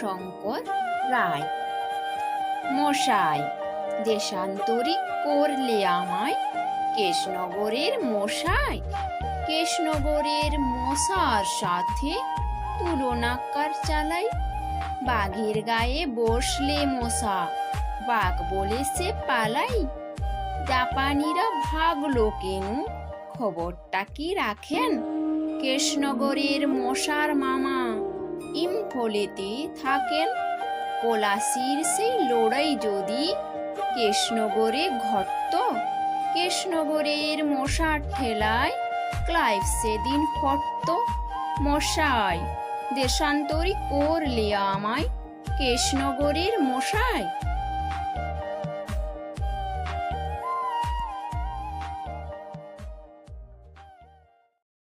শঙ্কর, রায়। মশাই, দেশান্তরী করলে আমায় কেশনগরের মশাই, কেশনগরের মশার সাথে তুলনাকার চালাই। বাঘের গায়ে বসলে মশা, বাঘ বলে সে পালাই। জাপানিরা ভাগলো কেন? খবরটা কি রাখেন? কেশনগরের মশার মামা ইম্ফলেতে থাকেন। পলাশির সেই লড়াই যদি কেশনগরে ঘটত, কৃষ্ণগরের মশার ঠেলায় ক্লাইভ সেদিন ফটত মশাই দেশান্তরী করলে আমায় কৃষ্ণগরের মশাই